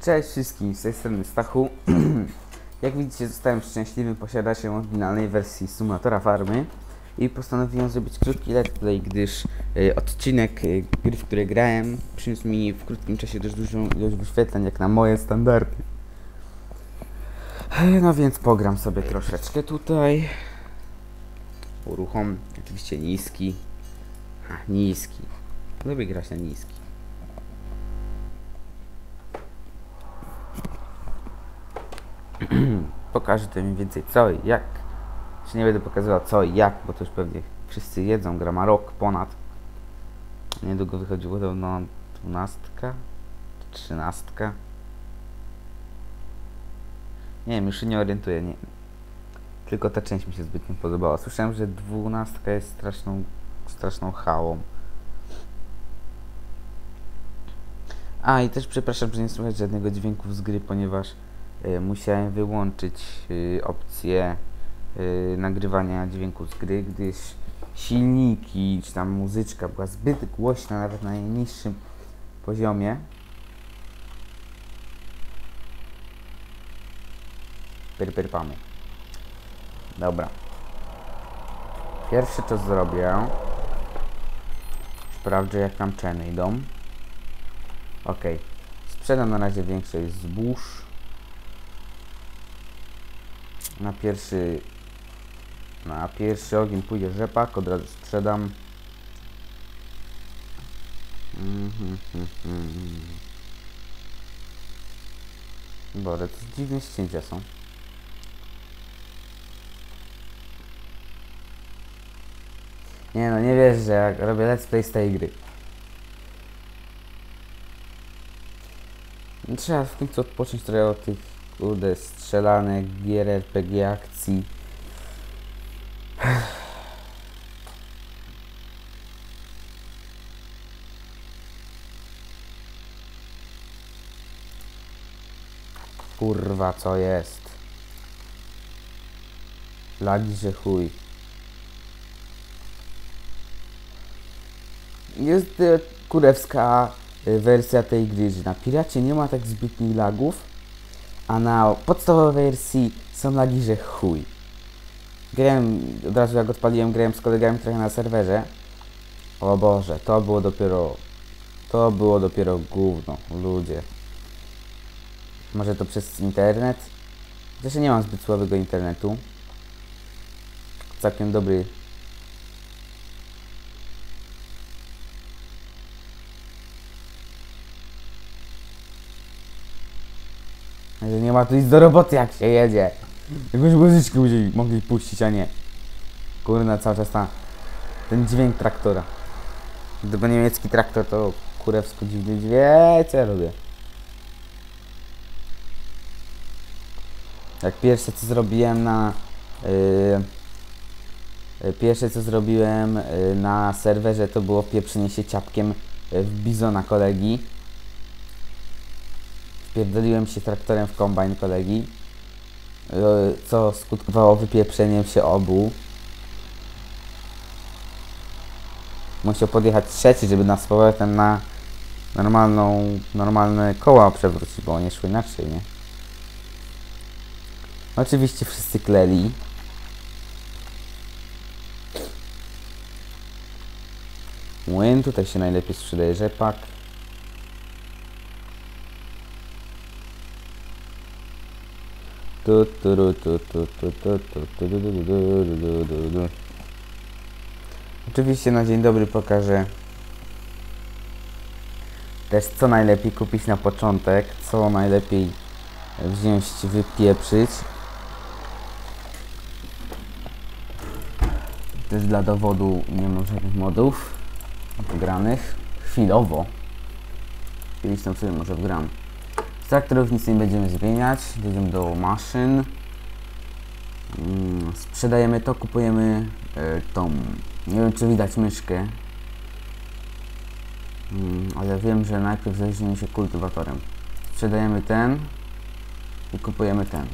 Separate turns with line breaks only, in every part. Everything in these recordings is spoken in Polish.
Cześć wszystkim, z tej strony Stachu. Jak widzicie, zostałem szczęśliwym posiadaczem oryginalnej wersji symulatora farmy i postanowiłem zrobić krótki let's play, gdyż y, odcinek y, gry, w której grałem, przyniósł mi w krótkim czasie dość dużą ilość wyświetleń, jak na moje standardy. No więc pogram sobie troszeczkę tutaj. Uruchom, oczywiście niski. Ha, niski. Lubię grać na niski. Pokażę to mniej więcej co i jak. Czy nie będę pokazywał co i jak, bo to już pewnie wszyscy wiedzą, gra ma rok ponad. Niedługo wychodziło dawno dwunastka, trzynastka. Nie wiem, już się nie orientuję. Nie. Tylko ta część mi się zbyt nie podobała. Słyszałem, że dwunastka jest straszną, straszną hałą. A i też przepraszam, że nie słychać żadnego dźwięku z gry, ponieważ musiałem wyłączyć y, opcję y, nagrywania dźwięku z gry, gdyż silniki czy tam muzyczka była zbyt głośna nawet na najniższym poziomie. Pyrpyrpamy. Dobra. Pierwsze co zrobię, sprawdzę jak tam ceny idą. Ok. Sprzedam na razie większość zbóż. Na pierwszy na pierwszy ogień pójdzie rzepak, od razu sprzedam. Mhm. Boże, to dziwne ścięcia są. Nie no, nie wiesz, że jak robię let's play z tej gry. Trzeba w końcu odpocząć trochę od tych, kurde, strzelanek, gier RPG, akcji. Kurwa, co jest? Lagi, że chuj. Jest e, kurewska e, wersja tej gry, że na Piracie nie ma tak zbytnich lagów, a na podstawowej wersji są lagi, że chuj. Grałem, od razu jak odpaliłem, grałem z kolegami trochę na serwerze. O Boże, to było dopiero, to było dopiero gówno, ludzie. Może to przez internet? Ja nie mam zbyt słabego internetu. Całkiem dobry Że nie ma tu nic do roboty jak się jedzie. Jakąś muzyczkę musieli, mogli puścić, a nie. Kurna, cały czas ta, ten dźwięk traktora. Gdyby niemiecki traktor to kurewsko dziwny dźwięk, co ja robię. Jak pierwsze co zrobiłem na... Yy, pierwsze co zrobiłem yy, na serwerze to było pieprzenie się ciapkiem yy, w bizona kolegi. Wpierdoliłem się traktorem w kombajn kolegi, co skutkowało wypieprzeniem się obu. Musiał podjechać trzeci, żeby nas powrotem na normalną, normalne koła przewrócić, bo one szły inaczej, nie? Oczywiście wszyscy kleli. Młyn, tutaj się najlepiej sprzedaje rzepak. Tu, tu, ru, tu, tu, tu, tu, tu, tu, du, du, du, du, du, du, du. Oczywiście na dzień dobry pokażę też co najlepiej kupić na początek, co najlepiej wziąć, wypieprzyć. Też dla dowodu nie mam żadnych modów wgranych. Chwilowo. Kiedyś tam sobie może wgram. Z traktorów nic nie będziemy zmieniać. Jedziemy do maszyn. Mm, Sprzedajemy to, kupujemy e, tą. Nie wiem czy widać myszkę. Mm, Ale wiem, że najpierw zajrzymy się kultywatorem. Sprzedajemy ten i kupujemy ten.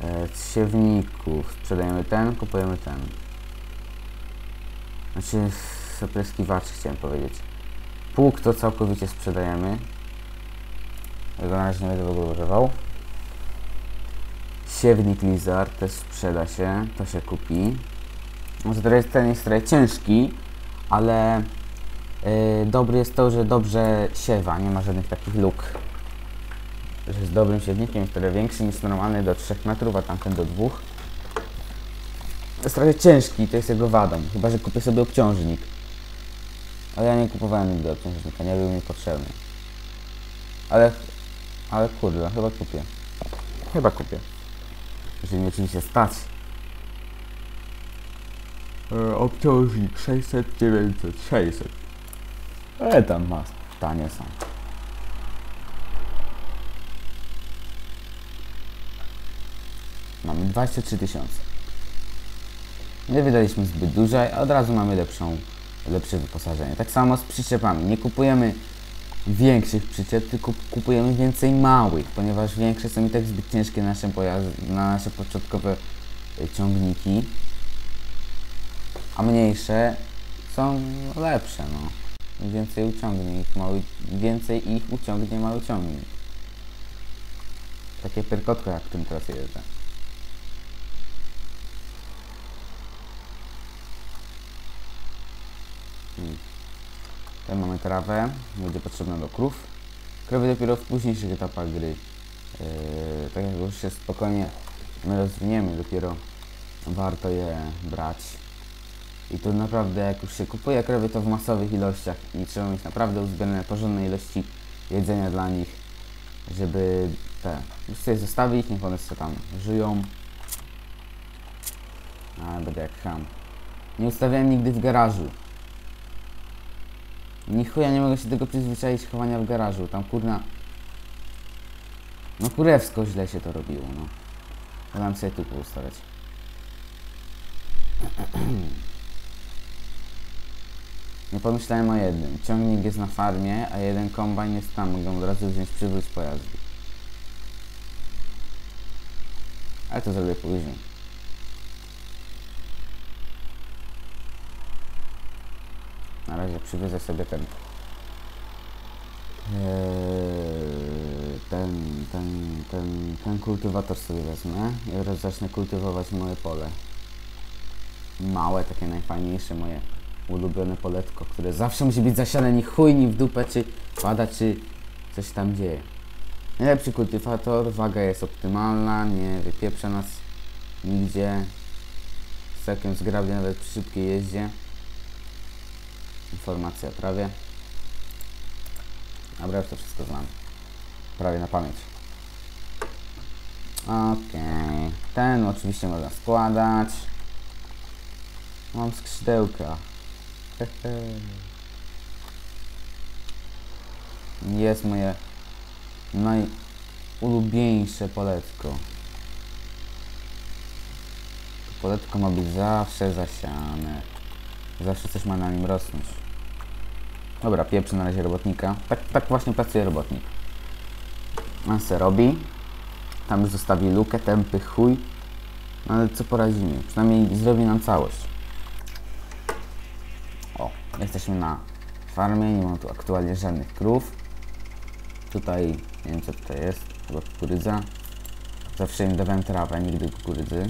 E, Z siewników sprzedajemy ten, kupujemy ten. Znaczy, zapryskiwaczy chciałem powiedzieć. Pług to całkowicie sprzedajemy. Tego na razie nie będę w ogóle używał. Siewnik Lizard też sprzeda się, to się kupi. Może teraz ten jest trochę ciężki, ale yy, dobry jest to, że dobrze siewa, nie ma żadnych takich luk. Że jest dobrym siewnikiem, jest trochę większy niż normalny do 3 metrów, a tamten do 2. Jest trochę ciężki, to jest jego wadą, chyba że kupię sobie obciążnik. Ale ja nie kupowałem nigdy obciążnika, nie był mi potrzebny. Ale, ale kurde, chyba kupię. Chyba kupię. Jeżeli mi oczywiście stać. E, obciążnik 600, 900, 600. Ale tam ma, tanie są. Mamy 23 tysiące. Nie wydaliśmy zbyt dużo, a od razu mamy lepszą, lepsze wyposażenie. Tak samo z przyczepami. Nie kupujemy większych przyczep, tylko kupujemy więcej małych, ponieważ większe są i tak zbyt ciężkie na nasze, pojazdy, na nasze początkowe y, ciągniki, a mniejsze są lepsze, no. Więcej uciągnie ich mały, więcej ich uciągnie mały ciągnik. Takie perkotko, jak w tym teraz jeżdżę. Tutaj mamy trawę, będzie potrzebna do krów. Krowy dopiero w późniejszych etapach gry. Yy, tak jak już się spokojnie my rozwiniemy, dopiero warto je brać. I tu naprawdę jak już się kupuje krowy to w masowych ilościach i trzeba mieć naprawdę uzbierane porządne ilości jedzenia dla nich, żeby te, już sobie zostawić, niech one sobie tam żyją. A, będę jak ham. Nie ustawiałem nigdy w garażu. Ni chuja nie mogę się tego przyzwyczaić chowania w garażu. Tam kurna... No kurewsko źle się to robiło, no. Wolałem sobie tu poustawiać. Nie pomyślałem o jednym. Ciągnik jest na farmie, a jeden kombajn jest tam. Mogę od razu wziąć przywóz pojazdu. Ale to zrobię później. Razie przywiozę sobie ten eee, ten, ten, ten, ten kultywator sobie wezmę i zacznę kultywować moje pole. Małe, takie najfajniejsze moje ulubione poletko, które zawsze musi być zasiane ni chuj, ni w dupę, czy pada, czy coś tam dzieje. Najlepszy kultywator, waga jest optymalna, nie wypieprza nas nigdzie. Całkiem zgrabnie nawet przy szybkiej jeździe. Informacja o trawie. Dobra, już to wszystko znam. Prawie na pamięć. Okej. Ten oczywiście można składać. Mam skrzydełka. Jest moje najulubieńsze poletko. Poletko ma być zawsze zasiane. Zawsze coś ma na nim rosnąć. Dobra, pieprzę na razie robotnika. Tak, tak właśnie pracuje robotnik. On se robi. Tam już zostawi lukę, tępy chuj. No ale co poradzimy? Przynajmniej zrobi nam całość. O, jesteśmy na farmie, nie mam tu aktualnie żadnych krów. Tutaj, nie wiem co tutaj jest, chyba kukurydza. Zawsze im dawałem trawę, nigdy kukurydzy.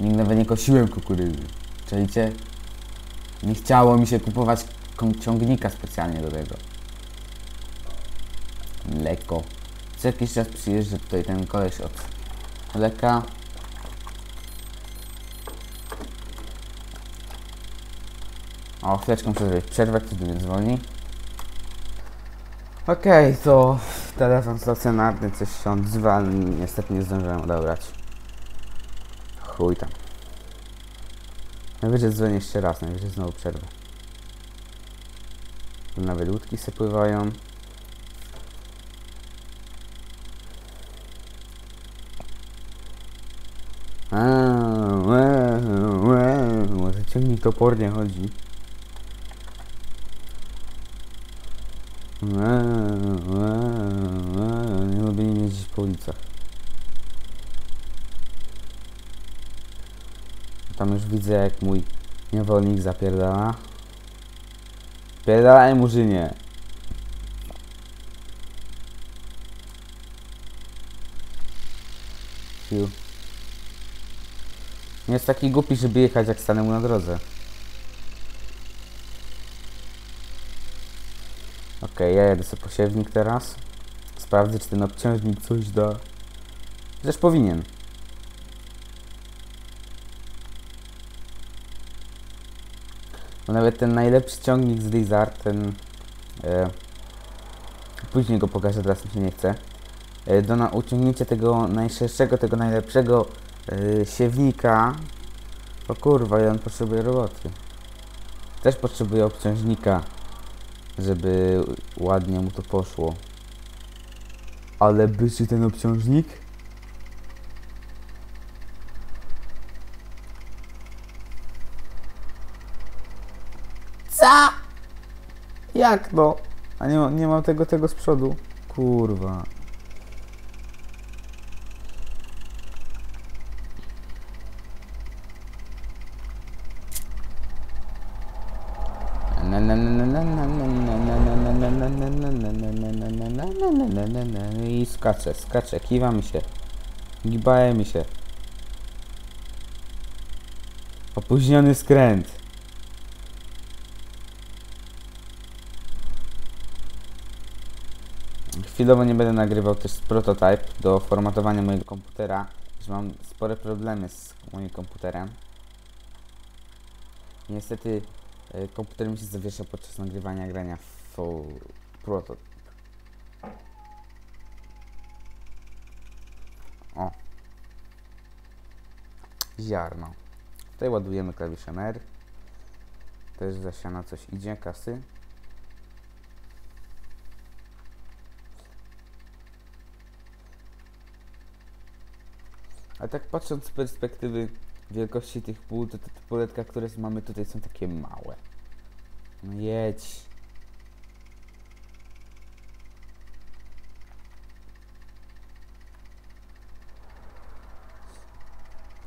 Nigdy nawet nie kosiłem kukurydzy. Czajcie? Nie chciało mi się kupować ciągnika specjalnie do tego. Mleko. Co jakiś czas przyjeżdża tutaj ten koleś od mleka. O, chwileczkę muszę zrobić przerwę, ktoś do mnie dzwoni. Okej, okay, to telefon stacjonarny coś się odzywa, niestety nie zdążyłem odebrać. Chuj tam. Najwyżej dzwonię jeszcze raz, najwyżej znowu przerwę. Nawet łódki se pływają. Może ciągnik topornie chodzi. Nie lubię nie jeździć po ulicach. Tam już widzę jak mój niewolnik zapierdala. Pierdalaj murzynie. Piu. Nie jest taki głupi, żeby jechać jak stanę mu na drodze. Okej, ja jadę sobie posiewnik teraz. Sprawdzę, czy ten obciążnik coś da. Zresztą powinien. Bo nawet ten najlepszy ciągnik z Lizard, ten... E, później go pokażę, teraz mi się nie chce. E, do na uciągnięcia tego najszerszego, tego najlepszego e, siewnika. O kurwa, i on potrzebuje roboty. Też potrzebuje obciążnika, żeby ładnie mu to poszło. Ale byczy ten obciążnik? Co? Jak no? A nie, nie mam tego, tego z przodu. Kurwa. I skaczę, skaczę, kiwamy się. Gibajemy się. Opóźniony skręt. Chwilowo nie będę nagrywał też prototype do formatowania mojego komputera, że mam spore problemy z moim komputerem. Niestety e, komputer mi się zawiesza podczas nagrywania grania w prototype. O. Ziarno. Tutaj ładujemy klawiszem R. Też zasiana coś idzie, kasy. A tak patrząc z perspektywy wielkości tych pól, to te poletka, które mamy tutaj są takie małe. No jedź.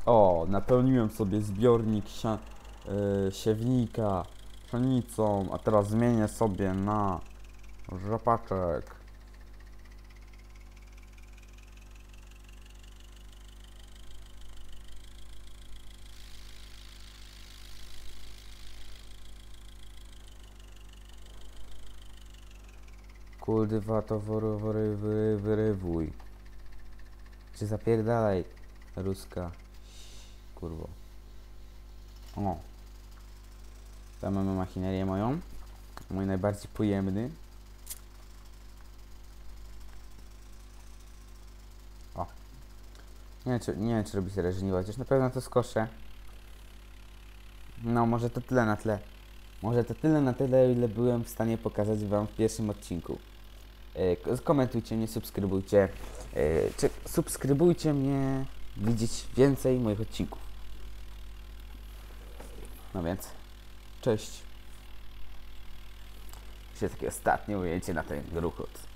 O, napełniłem sobie zbiornik sia- y, siewnika pszenicą, a teraz zmienię sobie na rzepaczek. Kurwa, to wory, wory, wyry, wyrywuj. Czy zapierdalaj, ruska. Kurwo. O. Tam mamy machinerię moją. Mój najbardziej pojemny. O. Nie wiem, czy, nie wiem, czy robi się żniwo, chociaż na pewno to skoszę. No, może to tyle na tle. Może to tyle na tyle, ile byłem w stanie pokazać Wam w pierwszym odcinku. Komentujcie mnie, subskrybujcie. E, Czy subskrybujcie mnie, widzieć więcej moich odcinków. No więc, cześć. Dzisiaj takie ostatnie ujęcie na ten gruchot.